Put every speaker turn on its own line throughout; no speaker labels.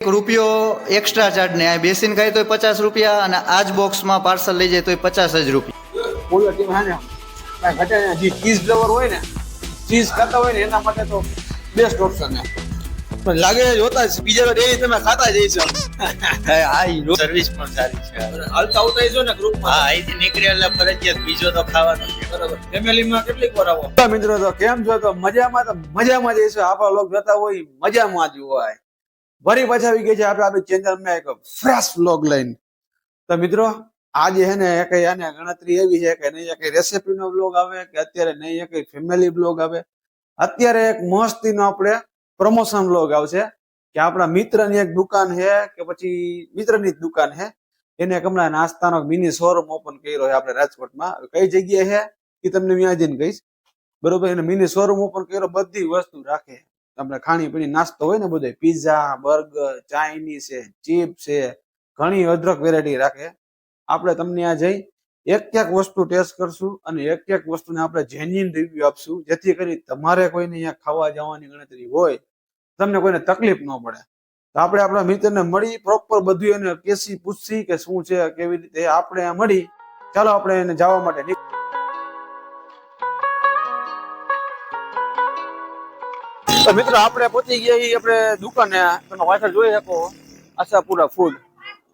એક રૂપિયો extra charge ને આ બેસીને ખાય તો પચાસ રૂપિયા અને આ જ બોક્સમાં પાર્સલ લઈ જાય તો પચાસ જ રૂપિયા.
પૂરો ટીમ હે ને કાંઈ ઘટે ને જે ચીઝ ફ્લેવર હોય ને ચીઝ ખાતા હોય ને એના માટે તો બેસ્ટ ઓપ્શન છે. પણ લાગે જોતા જ બીજા તો ડેલી તમે ખાતા જ છો.
હા સર્વિસ પણ સારી છે.
હાલતા આવતા છો ને ગ્રુપમાં
હા અહીંથી નીકળ્યા એટલે ફરજિયાત બીજો તો ખાવાનો છે.
બરાબર. ફેમિલીમાં કેટલીક વાર આવો? મિત્રો તો કેમ છો? તો મજામાં તો મજામાં જ હશો. આપણા લોકો જોતા હોય મજામાં જ હોય. ફરી પાછા આવી ગઈ છે આપણે આપણી ચેનલમાં એક ફ્રેશ વ્લોગ લઈને. તો મિત્રો, આજે હે ને એક આને ગણતરી એવી છે કે નહીં એક રેસીપીનો બ્લોગ આવે કે અત્યારે નહીં એક ફેમિલી બ્લોગ આવે. અત્યારે એક મસ્તીનો આપણે પ્રમોશન બ્લોગ આવશે કે આપણા મિત્રની એક દુકાન છે કે પછી મિત્રની જ દુકાન છે. એને હમણાં નાસ્તાનો મિની શોરૂમ ઓપન કર્યો છે આપણે રાજકોટમાં. કઈ જગ્યાએ છે એ તમને ત્યાં જઈને કહીશ. બરોબર, એને મિની શોરૂમ ઓપન કર્યો, બધી વસ્તુ રાખે. આપણે ખાણી નાસ્તો હોય ને બધો પીઝા બર્ગર ચાઇનીઝ છે ચીપ છે, ઘણી અદરક વેરાયટી રાખે. આપણે તમને આ જઈ એક એક વસ્તુ ટેસ્ટ કરશું અને એક એક વસ્તુને આપણે જેન્યુઇન રિવ્યુ આપશું, જેથી કરી તમારે કોઈને અહીંયા ખાવા જવાની ગણતરી હોય, તમને કોઈને તકલીફ ન પડે. તો આપણે આપણા મિત્રને મળી પ્રોપર બધું એને કેસી પૂછશી કે શું છે, કેવી રીતે આપણે મળી. ચાલો આપણે એને જવા માટે તો મિત્રો આપણે પહોંચી ગયા છીએ આપણે દુકાને. તમે પાછળ જોઈ શકો આશાપુરા ફૂડ.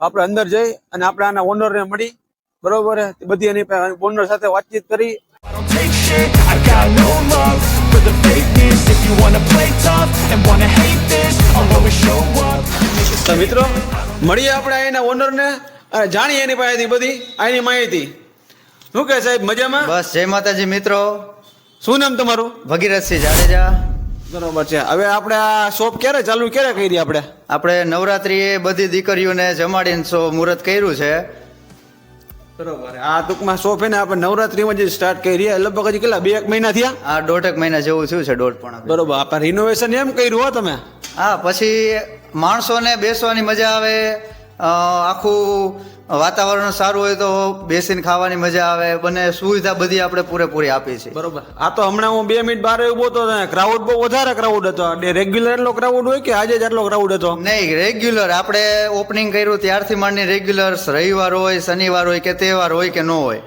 આપણે અંદર જઈ અને આપણે આના ઓનરને મળી. બરોબર? બધી એની ઓનર સાથે વાતચીત કરી. તો મિત્રો મળીએ આપણે અહીંના ઓનરને અને જાણીએ એની પાસેથી બધી આની માહિતી. શું કે સાહેબ? મજામાં?
બસ જય માતાજી મિત્રો.
શું નામ તમારું?
ભગીરથસિંહ જાડેજા.
બરોબર છે. હવે આપણે આ શોપ ક્યારે ચાલુ ક્યારે કરી આપણે?
આપણે નવરાત્રીએ બધી દીકરીઓને જમાડીને સો મુહૂર્ત કર્યું છે.
બરોબર. આ ટૂંકમાં શોપ છે ને આપણે નવરાત્રીમાં જે સ્ટાર્ટ કરી લગભગ હજી કેટલા બે એક મહિના થયા?
આ દોઢેક મહિના જેવું થયું છે દોઢ પણ
બરોબર. આપણે રિનોવેશન એમ કર્યું હો તમે?
હા પછી માણસોને બેસવાની મજા આવે આખું વાતાવરણ સારું હોય તો બેસીને ખાવાની મજા આવે બને સુવિધા બધી આપણે પૂરેપૂરી આપી છે
બરોબર. આ તો હમણાં હું બે મિનિટ બહાર ઊભો તો ક્રાઉડ બહુ વધારે ક્રાઉડ હતો. રેગ્યુલર એટલો ક્રાઉડ હોય કે આજે જ આટલો ક્રાઉડ હતો?
નહીં રેગ્યુલર આપણે ઓપનિંગ કર્યું ત્યારથી માંડીને રેગ્યુલર રવિવાર હોય શનિવાર હોય કે તહેવાર હોય કે ન હોય.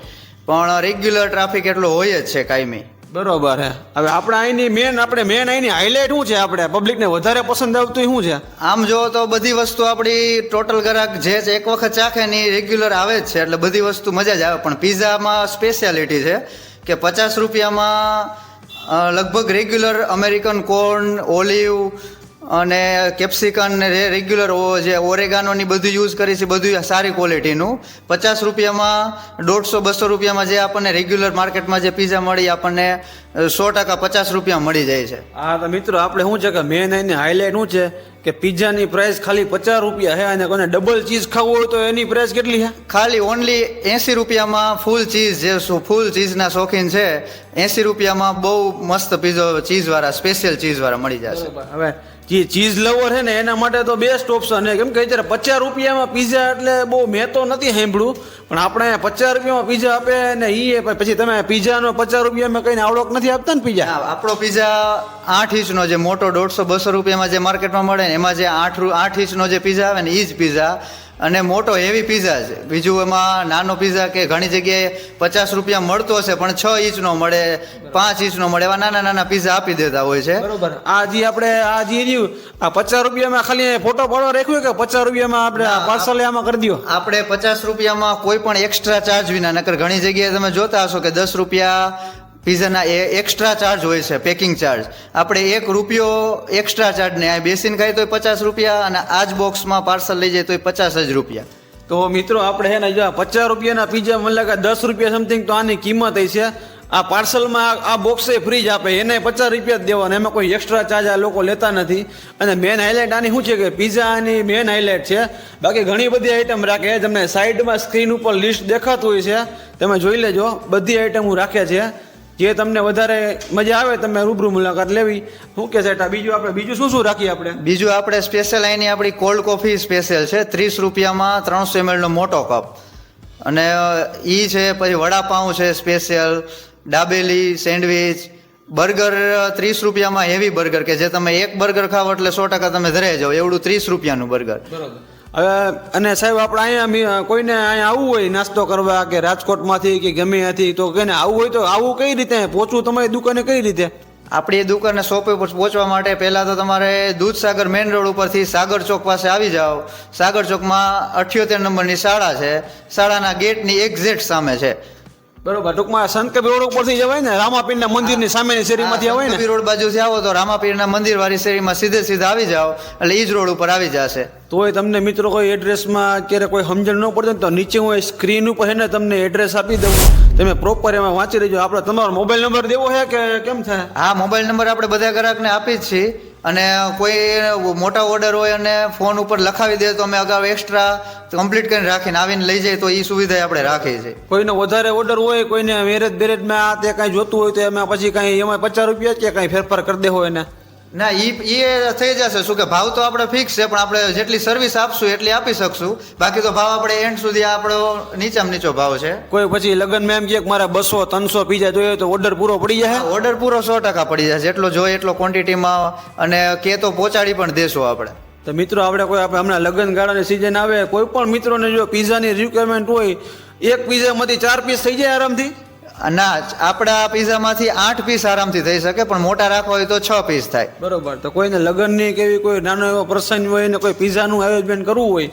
પણ રેગ્યુલર ટ્રાફિક એટલો હોય જ છે કાયમી.
બરોબર હે. હવે આપણે અહીંની મેન આપણે મેન અહીંની હાઇલાઇટ શું છે આપણે? પબ્લિકને વધારે પસંદ આવતું શું છે?
આમ જો તો બધી વસ્તુ આપણી ટોટલ ગ્રાહક જે છે એક વખત ચાખે ને રેગ્યુલર આવે જ છે. એટલે બધી વસ્તુ મજા જ આવે. પણ પીઝામાં સ્પેશિયાલિટી છે કે પચાસ રૂપિયામાં લગભગ રેગ્યુલર અમેરિકન કોર્ન ઓલિવ અને કેપ્સિકન ને રેગ્યુલર જે ઓરેગાનોની બધું યુઝ કરી છે બધું સારી ક્વોલિટીનું પચાસ રૂપિયામાં દોઢસો બસો રૂપિયામાં જે આપણને રેગ્યુલર માર્કેટમાં જે પીઝા મળી આપણને સો ટકા પચાસ રૂપિયા મળી જાય છે.
હા તો મિત્રો આપણે શું છે કે મેન એની હાઇલાઇટ શું છે? કે પિઝાની પ્રાઇસ ખાલી પચાસ રૂપિયા છે અને કોને ડબલ ચીઝ ખાવું હોય તો એની પ્રાઇસ કેટલી છે?
ખાલી ઓનલી એસી રૂપિયામાં ફૂલ ચીઝ જે શું ફૂલ ચીઝના શોખીન છે એસી રૂપિયામાં બહુ મસ્ત પીઝો ચીઝવાળા સ્પેશિયલ ચીઝવાળા મળી જશે.
હવે જે ચીઝ લવર છે ને, એના માટે તો બેસ્ટ ઓપ્શન છે. કેમ કે અત્યારે પચાસ રૂપિયામાં પીઝા એટલે બહુ મેં તો નથી સાંભળ્યું. પણ આપણે પચાસ રૂપિયામાં પીઝા આપે ને એ પછી તમે પીઝાનો પચાસ રૂપિયામાં કઈને આવડોક નથી આપતા ને પીઝા
આપણો પીઝા આઠ ઇંચનો જે મોટો દોઢસો બસો રૂપિયામાં જે માર્કેટમાં મળે ને, એમાં જે આઠ આઠ ઇંચનો જે પીઝા આવે ને એ જ પીઝા અને મોટો હેવી પીઝા છે. બીજું એમાં નાનો પીઝા કે ઘણી જગ્યાએ પચાસ રૂપિયા મળતો હશે પણ છ ઇંચનો મળે પાંચ ઇંચનો મળે એવા નાના નાના પીઝા આપી દેતા હોય છે.
બરોબર. આ જે આપણે આ જે રહ્યું આ પચાસ રૂપિયામાં ખાલી ફોટો પાડવા રાખ્યું કે પચાસ રૂપિયામાં આપણે પાર્સલ આમાં કરી દો
આપણે પચાસ રૂપિયામાં કોઈ પણ એક્સ્ટ્રા ચાર્જ વિના નકર ઘણી જગ્યાએ તમે જોતા હશો કે દસ રૂપિયા પીઝાના એ એક્સ્ટ્રા ચાર્જ હોય છે પેકિંગ ચાર્જ આપણે એક રૂપિયો એક્સ્ટ્રા ચાર્જને આ બેસીને ખાય તોય પચાસ રૂપિયા અને આ જ બોક્સમાં પાર્સલ લઈ જાય તોય પચાસ જ રૂપિયા.
તો મિત્રો આપણે હે જો પચાસ રૂપિયાના પીઝા મને લાગે દસ રૂપિયા સમથિંગ તો આની કિંમત છે. આ પાર્સલમાં આ બોક્સે ફ્રી જ આપે, એને પચાસ રૂપિયા જ દેવાના, એમાં કોઈ એક્સ્ટ્રા ચાર્જ આ લોકો લેતા નથી. અને મેન હાઇલાઇટ આની શું છે કે પીઝાની મેન હાઇલાઇટ છે. બાકી ઘણી બધી આઈટમ રાખે, તમને સાઈડમાં સ્ક્રીન ઉપર લિસ્ટ દેખાતું હોય છે. તમે જોઈ લેજો, બધી આઈટમો રાખે છે. જે તમને વધારે મજા આવે તમે રૂબરૂ મુલાકાત લેવી. શું કે સેટા બીજું આપણે બીજું શું શું રાખીએ આપણે?
બીજું આપણે સ્પેશિયલ અહીંની આપણી કોલ્ડ કોફી સ્પેશિયલ છે. ત્રીસ રૂપિયામાં ત્રણસો એમએલનો મોટો કપ અને ઈ છે પછી વડાપાઉં છે સ્પેશિયલ દાબેલી સેન્ડવિચ બર્ગર ત્રીસ રૂપિયામાં હેવી બર્ગર કે જે તમે એક બર્ગર ખાવ એટલે સો ટકા તમે ધરાઈ જાઓ. એવડું ત્રીસ રૂપિયાનું બર્ગર
બરોબર. અને સાહેબ, આપણે અહીંયા કોઈને અહીંયા આવવું હોય, નાસ્તો કરવા કે રાજકોટમાંથી કે ગમે ત્યાંથી, તો કેને આવવું હોય તો આવવું કઈ રીતે? પહોંચવું તમારી દુકાને કઈ રીતે?
આપણી દુકાને શોપ ઉપર પહોંચવા માટે પહેલાં તો તમારે દૂધસાગર મેઇન રોડ ઉપરથી સાગર ચોક પાસે આવી જાઓ. સાગર ચોકમાં અઠ્યોતેર નંબરની શાળા છે. શાળાના ગેટની એક્ઝેક્ટ સામે છે.
બરોબર ટૂંકમાં સંતકબી રોડ ઉપરથી જવાય ને રામાપીરના મંદિરની સામેની શેરીમાંથી આવે ને?
સંતકબીર રોડ બાજુથી આવો તો રામાપીરના મંદિર વાળી શેરીમાં સીધે સીધા આવી જાઓ એટલે જ રોડ ઉપર આવી જશે.
તોય તમને મિત્રો કોઈ એડ્રેસમાં અત્યારે કોઈ સમજણ ન પડે ને તો નીચે હું સ્ક્રીન ઉપર છે ને તમને એડ્રેસ આપી દઉં. તમે પ્રોપર એમાં વાંચી લેજો. આપણે તમારો મોબાઈલ નંબર દેવો છે કે કેમ છે
હા મોબાઈલ નંબર આપણે બધા ગ્રાહકને આપી જ છીએ. અને કોઈ મોટા ઓર્ડર હોય અને ફોન ઉપર લખાવી દે તો અમે અગાઉ એક્સ્ટ્રા કમ્પ્લીટ કરીને રાખીને આવીને લઈ જાય તો એ સુવિધા આપણે રાખીએ છીએ
કોઈનો વધારે ઓર્ડર હોય, કોઈને મેરેજ બેરેજમાં આ તે કાંઈ જોતું હોય તો એમાં પછી કાંઈ એમાં પચાસ રૂપિયા કે કાંઈ ફેરફાર કરી દેવો એને.
ના ઈ એ થઈ જશે. શું કે ભાવ તો આપણે ફિક્સ છે પણ આપણે જેટલી સર્વિસ આપશું એટલી આપી શકશું. બાકી તો ભાવ આપણે એન્ડ સુધી આપણો નીચામાં નીચો ભાવ છે.
કોઈ પછી લગ્નમાં એમ કહે કે મારે બસો ત્રણસો પીઝા જોઈએ તો ઓર્ડર પૂરો પડી જાય
ઓર્ડર પૂરો સો ટકા પડી જાય જેટલો જોઈએ એટલો ક્વોન્ટિટીમાં અને કે તો પહોંચાડી પણ દેશું આપણે.
તો મિત્રો આપણે કોઈ આપણે હમણાં લગ્ન ગાળાની સિઝન આવે કોઈ પણ મિત્રોને જો પીઝાની રિક્વાયરમેન્ટ હોય એક પીઝામાંથી ચાર પીસ થઈ જાય આરામથી?
ના આપણા પીઝામાંથી આઠ પીસ આરામથી થઈ શકે પણ મોટા રાખવા હોય તો છ પીસ થાય.
બરોબર તો કોઈને લગ્નની કે એવી કોઈ નાનો એવો પ્રસંગ હોય ને કોઈ પીઝાનું આયોજન કરવું હોય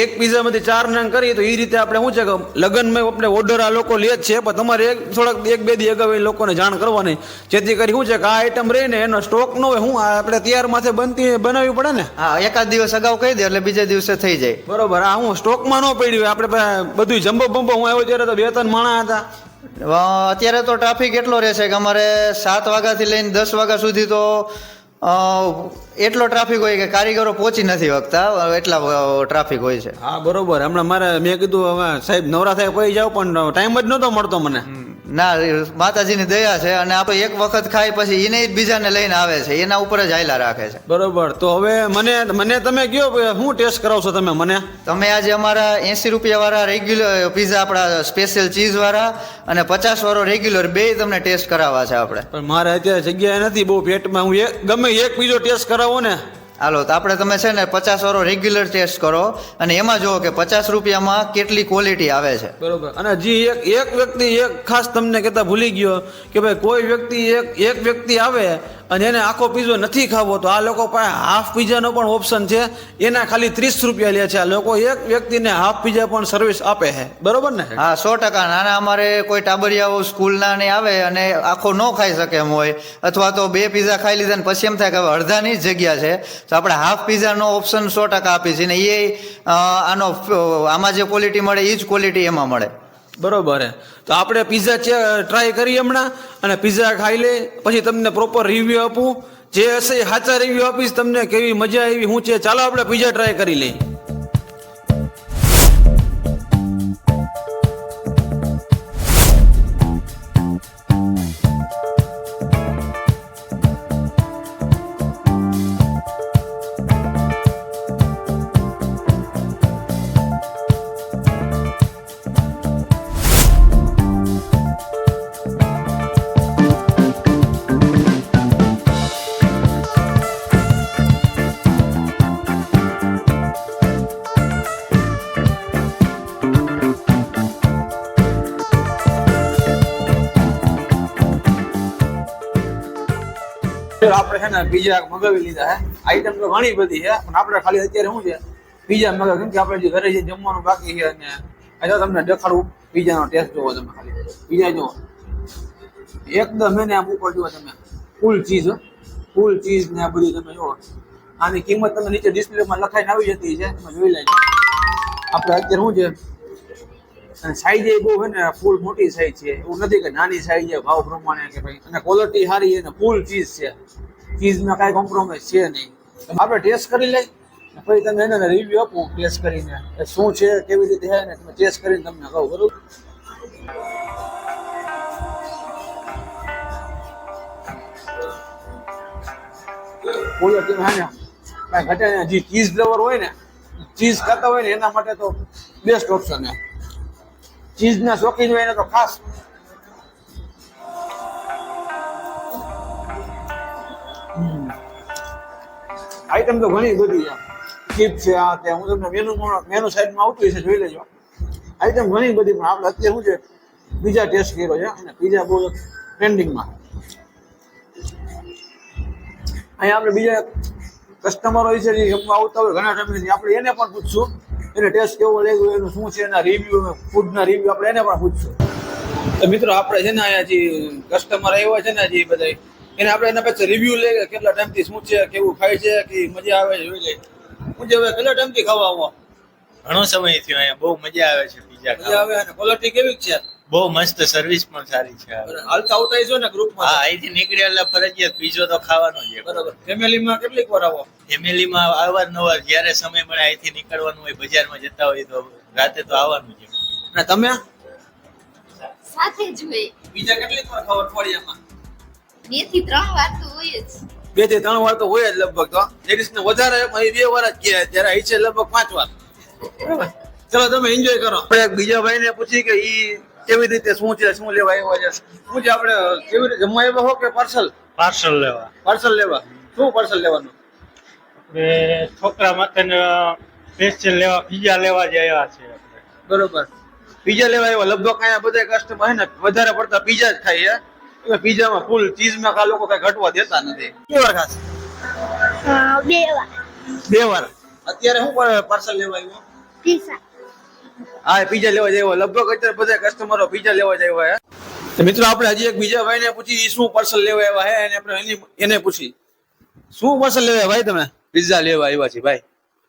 એક પીઝામાંથી ચાર નંગ કરીએ તો એ રીતે આપણે શું છે કે લગ્નમાં આપણે ઓર્ડર આ લોકો લે જ છે પણ તમારે એક થોડાક એક બે દી અગાઉ એ લોકોને જાણ કરવાની. જેથી કરી શું છે કે આ આઈટમ રહીને એનો સ્ટોક ન હોય હું આપણે તૈયાર માથે બનતી બનાવવી પડે ને?
હા એકાદ દિવસ અગાઉ કહી દે એટલે બીજા દિવસે થઈ જાય.
બરોબર આ હું સ્ટોકમાં ન પડ્યું આપણે બધું જમ્બો બંબો હું આવ્યો ત્યારે તો બે ત્રણ માણા હતા.
અત્યારે તો ટ્રાફિક એટલો રહેશે કે અમારે સાત વાગ્યાથી લઈને દસ વાગ્યા સુધી તો એટલો ટ્રાફિક હોય કે કારીગરો પહોંચી નથી વખતા એટલા ટ્રાફિક હોય છે.
હા બરોબર. હમણાં મારે મેં કીધું હવે સાહેબ નવરા સાહેબ પછી જાવ પણ ટાઈમ જ નહોતો મળતો મને.
ના માતાજીની દયા છે અને આપણે એક વખત ખાઈ પછી એને જ બીજાને લઈને આવે છે. એના ઉપર જ હાયલા રાખે છે.
બરોબર. તો હવે મને મને તમે કયો શું ટેસ્ટ કરાવશો તમે મને?
તમે આજે અમારા એંસી રૂપિયાવાળા રેગ્યુલર પીઝા આપણા સ્પેશિયલ ચીઝવાળા અને પચાસ વાળો રેગ્યુલર બે તમને ટેસ્ટ કરાવવા છે આપણે.
પણ મારે અત્યારે જગ્યાએ નથી બહુ પેટમાં હું એક ગમે એક બીજો ટેસ્ટ કરાવો ને.
હાલો, તો આપણે તમે છે ને પચાસ વાળો રેગ્યુલર ટેસ્ટ કરો અને એમાં જુઓ કે પચાસ રૂપિયામાં કેટલી ક્વોલિટી આવે છે.
બરોબર. અને જી એક એક વ્યક્તિ એક ખાસ તમને કહેતા ભૂલી ગયો કે ભાઈ કોઈ વ્યક્તિ એક એક વ્યક્તિ આવે અને એને આખો પીઝો નથી ખાવો તો આ લોકો પાસે હાફ પીઝાનો પણ ઓપ્શન છે. એના ખાલી ત્રીસ રૂપિયા લે છે. આ લોકો એક વ્યક્તિને હાફ પીઝા પણ સર્વિસ આપે છે. બરોબર ને?
હા, સો ટકા. નાના અમારે કોઈ ટાબરિયાઓ સ્કૂલના ને આવે અને આખો ન ખાઈ શકે એમ હોય. અથવા તો બે પીઝા ખાઈ લીધા ને પછી એમ થાય કે અડધાની જ જગ્યા છે. તો આપણે હાફ પીઝાનો ઓપ્શન સો ટકા આપીએ છીએ ને એ આનો આમાં જે ક્વોલિટી મળે, એ જ ક્વોલિટી એમાં મળે.
બરોબર હે. તો આપણે પીઝા ટ્રાય કરીએ હમણાં અને પીઝા ખાઈ લે, પછી તમને પ્રોપર રિવ્યુ આપું. જે હશે સાચા રિવ્યુ આપીશ, તમને કેવી મજા આવી, હું છે, ચાલો આપણે પીઝા ટ્રાય કરી લઈએ. આપણે છે ને બીજા મગાવી લીધા હે. આઈટમ તો ઘણી બધી છે, પણ આપણે ખાલી અત્યારે શું છે પીઝા મગાવ કેમ કે આપણે જે ઘરે જમવાનું બાકી છે અને આજે તમને દેખાડું પીઝાનો ટેસ્ટ જોવો તમે ખાલી. પીઝા જુઓ. એકદમ એને આમ ઉપર જુઓ તમે. ફૂલ ચીઝ ફૂલ ચીઝ ને આ બધું તમે જુઓ. આની કિંમત તમે નીચે ડિસ્પ્લેમાં લખાઈને આવી જતી છે. તમે જોઈ લેજો. આપણે અત્યારે શું છે સાઈઝ એ બહુ છે ને ફૂલ મોટી સાઈઝ છે. એવું નથી કે નાની સાઈઝ છે, ભાવ પ્રમાણે કે ભાઈ. અને ક્વોલિટી સારી છે ને ફૂલ ચીઝ છે. ચીઝમાં કાંઈ કોમ્પ્રોમાઇઝ છે નહીં. આપણે ટેસ્ટ કરી લઈ પછી તમે એને રિવ્યુ આપો ટેસ્ટ કરીને કે શું છે, કેવી રીતે છે તમે ટેસ્ટ કરીને તમને કહો, બરોબર? બોલો તમે હા ને કાંઈ ઘટે ને જે ચીઝ ફ્લેવર હોય ને ચીઝ ખાતા હોય ને એના માટે તો બેસ્ટ ઓપ્શન છે. ચીઝના શોખીન હોય એને તો ખાસ આઈટમ તો ઘણી બધી છે. ચીપ છે આ તે, હું તમને મેનુ મેનુ સાઈડમાં આવતું હશે, જોઈ લેજો. આઈટમ ઘણી બધી પણ આપણે અત્યારે શું છે પીઝા ટેસ્ટ કર્યો છે અને પીઝા બહુ ટ્રેન્ડિંગમાં અહીંયા આપણે બીજા કસ્ટમરો છે, જે જમવા આવતા હોય, ઘણા ટાઈમથી આપણે એને પણ પૂછશું. એને ટેસ્ટ કેવો લાગ્યો, એનું શું છે, એના રિવ્યુ ફૂડના રિવ્યુ આપણે એને પણ પૂછશું. તો મિત્રો, આપણે છે ને અહીંયા કસ્ટમર આવ્યા છે ને જે બધા એને આપણે એના પછી રિવ્યુ લઈએ કેટલા ટાઈમથી શું છે કેવું ખાય છે કે મજા આવે છે જોઈ લે હું જે હવે કેટલા ટાઈમથી ખાવા આવો?
ઘણો સમય થયો અહીંયા બહુ મજા આવે છે પીઝા
મજા આવે અને ક્વોલિટી કેવી છે?
બહુ મસ્ત સર્વિસ પણ સારી છે
હાલતા આવતા છો ને
હા અહીંથી નીકળ્યા એટલે ફરજિયાત પીઝો તો ખાવાનો છે.
બરાબર. ફેમિલીમાં કેટલીક વાર આવો?
ફેમિલીમાં અવારનવાર જ્યારે સમય મળે અહીંથી નીકળવાનું હોય બજારમાં જતા હોય તો રાતે તો આવવાનું છે.
અને તમે?
સાથે જ હોય.
બીજા કેટલીક વાર ખાવ અઠવાડિયામાં?
બેથી ત્રણ વાર તો હોય જ.
બેથી ત્રણ વાર તો હોય જ લગભગ તો લેડીઝ ને વધારે બે વાર જ કહે ત્યારે અહીં છે લગભગ પાંચ વાર. બરાબર. ચલો તમે એન્જોય કરો. આપણે એક બીજા ભાઈ ને પૂછી કે ઈ કેવી રીતે શું છે શું લેવા આવ્યા છે? શું છે આપણે કેવી રીતે જમવા આવ્યા હો કે પાર્સલ
પાર્સલ લેવા.
પાર્સલ લેવા. શું પાર્સલ લેવાનું?
આપણે છોકરા માટે સ્પેશિયલ લેવા પીઝા લેવા જ આવ્યા છે
બરોબર. પીઝા લેવા આવ્યા. લગભગ અહીંયા બધા કસ્ટમર હે ને વધારે પડતા પીઝા જ ખાય પીઝામાં ફૂલ ચીઝમાં કા લોકો કઈ ઘટવા દેતા નથી? કેવી વાર ખાસ.
બે વાર.
બે વાર. અત્યારે શું પાર્સલ લેવા આવ્યો?
પીઝા.
હા પીઝા લેવા જાય લગભગ અત્યારે બધા કસ્ટમરો પીઝા લેવા જાય હે? તો મિત્રો આપણે હજી એક બીજા ભાઈને પૂછી શું પાર્સલ લેવા આવ્યા હે? અને આપણે એની એને પૂછી. શું પાર્સલ લેવા ભાઈ તમે?
પિઝા લેવા આવ્યા છે ભાઈ.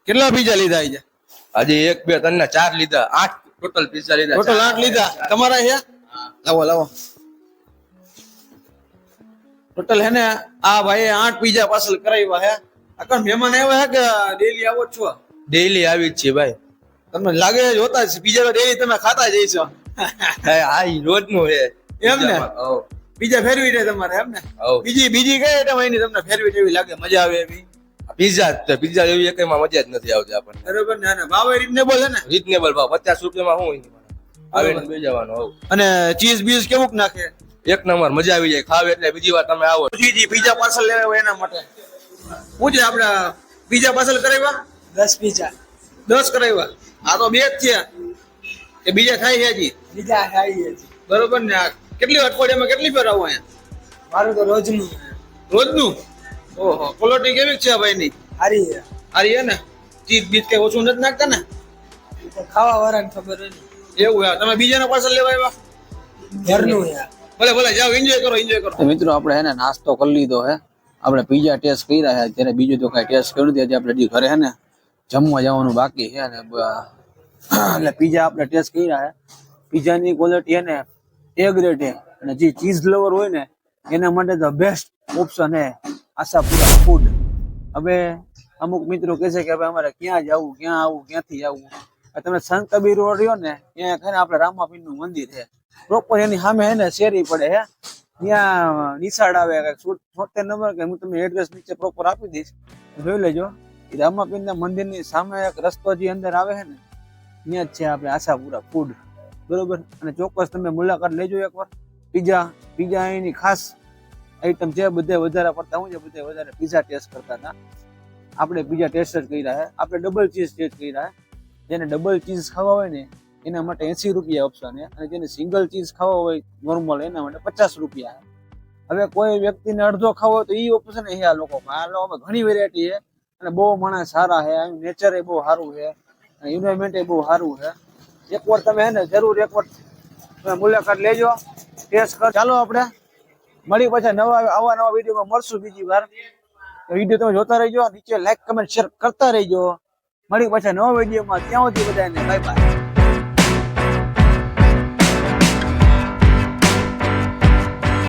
કેટલા પીઝા લીધા આજે?
હજી એક બે ત્રણ ચાર લીધા. આઠ ટોટલ પિઝા લીધા.
ટોટલ આઠ લીધા. તમારા છે? લાવો લાવો. ટોટલ હે ને આ ભાઈ આઠ પીઝા પાર્સલ કરાવ્યા હે. આકણ મહેમાન આવ્યા હે કે ડેલી આવો છો?
ડેલી આવી જ છે ભાઈ.
તમને લાગે જ જોતા જ પીઝા તો ડેલી તમે ખાતા જ છો.
હા એ રોજનું હે
એમ ને? પીઝા ફેરવી દે તમારે એમ ને? બીજી બીજી કઈ આઈટમ એની તમને ફેરવી દેવી લાગે? મજા આવે એવી?
પીઝા જ પીઝા એવી એકમાં મજા જ નથી આવતી આપણને.
બરોબર ને? ભાવ રીઝનેબલ છે ને?
રીઝનેબલ ભાવ. પચાસ રૂપિયામાં શું બે જવાનું
અને ચીઝ બીઝ કેવું નાખે?
એક નંબર મજા આવી જાય ખાવ એટલે બીજી વાર તમે આવો.
જી જી પીઝા પાર્સલ લેવા હોય એના માટે. શું છે આપણે પીઝા પાર્સલ કરાવ્યા?
દસ પીઝા.
દસ કરાવ્યા. આ તો બે જ થયા એ બીજા થાય છે હજી.
બીજા ખાઈએ છે
બરોબર ને આ કેટલી અઠવાડિયામાં કેટલી ફેર આવો અહીંયા?
મારું તો રોજનું
રોજનું? ઓહો ક્વોલિટી કેવી છે ભાઈની?
સારી છે.
સારી છે ને? ચીજ બીજ કઈ ઓછું નથી નાખતા ને?
ખાવા વાળાને ખબર હોય
એવું યાર તમે બીજાના પાર્સલ લેવા આવ્યા?
ઘરનું યાર
ભલે ભલે, જાઓ એન્જોય કરો એન્જોય કરો. મિત્રો આપણે હે ને નાસ્તો કરી લીધો હે. આપણે પીઝા ટેસ્ટ કર્યા છે ત્યારે બીજું તો કઈ ટેસ્ટ કર્યું નથી. આપણે હજી ઘરે હે ને જમવા જવાનું બાકી છે અને એટલે પીઝા આપણે ટેસ્ટ કર્યા છે પીઝાની ક્વોલિટી હે ને એ ગ્રેડ છે અને જે ચીઝ લવર હોય ને, એના માટે તો બેસ્ટ ઓપ્શન હે આશાપુરા ફૂડ હવે અમુક મિત્રો કહે છે કે હવે અમારે ક્યાં જવું, ક્યાં આવું, ક્યાંથી આવવું તમે સંત કબીર રોડ રહ્યો ને, ત્યાં આપણે રામાપીરનું મંદિર છે પ્રોપર એની સામે હે શેરી પડે હે. ત્યાં નિશાળ આવે છોતેર નંબર કે હું તમને એડ્રેસ નીચે પ્રોપર આપી દઈશ. જોઈ લેજો. એ મંદિરની સામે એક રસ્તો જે અંદર આવે છે ને, ત્યાં જ છે આપણે આશાપુરા ફૂડ બરોબર? અને ચોક્કસ તમે મુલાકાત લેજો એકવાર. પીઝા પીઝા એની ખાસ આઈટમ છે, બધે વધારે પડતા હું છે, બધે વધારે પીઝા ટેસ્ટ કરતા હતા. આપણે પીઝા ટેસ્ટ જ કર્યા છે. આપણે ડબલ ચીઝ ટેસ્ટ કર્યા છે. જેને ડબલ ચીઝ ખાવા હોય ને એના માટે એસી રૂપિયા ઓપ્શન છે. અને જેને સિંગલ ચીઝ ખાવા હોય નોર્મલ એના માટે પચાસ રૂપિયા હવે કોઈ વ્યક્તિને અડધો ખાવો તો એ ઓપ્શન છે આ લોકો આ લોકોમાં ઘણી વેરાયટી છે. અને બહુ માણસ સારા છે. નેચર એ બહુ સારું છે. અને એન્વાયરમેન્ટ એ બહુ સારું છે. એકવાર તમે હે ને જરૂર એકવાર તમે મુલાકાત લેજો. ટેસ્ટ કર. ચાલો આપણે. મળી પાછા નવા, આવા નવા વિડીયોમાં મળશું બીજી વાર. વીડિયો તમે જોતા રહેજો. નીચે લાઈક કમેન્ટ શેર કરતા રહેજો. મળી પાછા નવા વિડીયોમાં. ત્યાં સુધી બધાને બાય બાય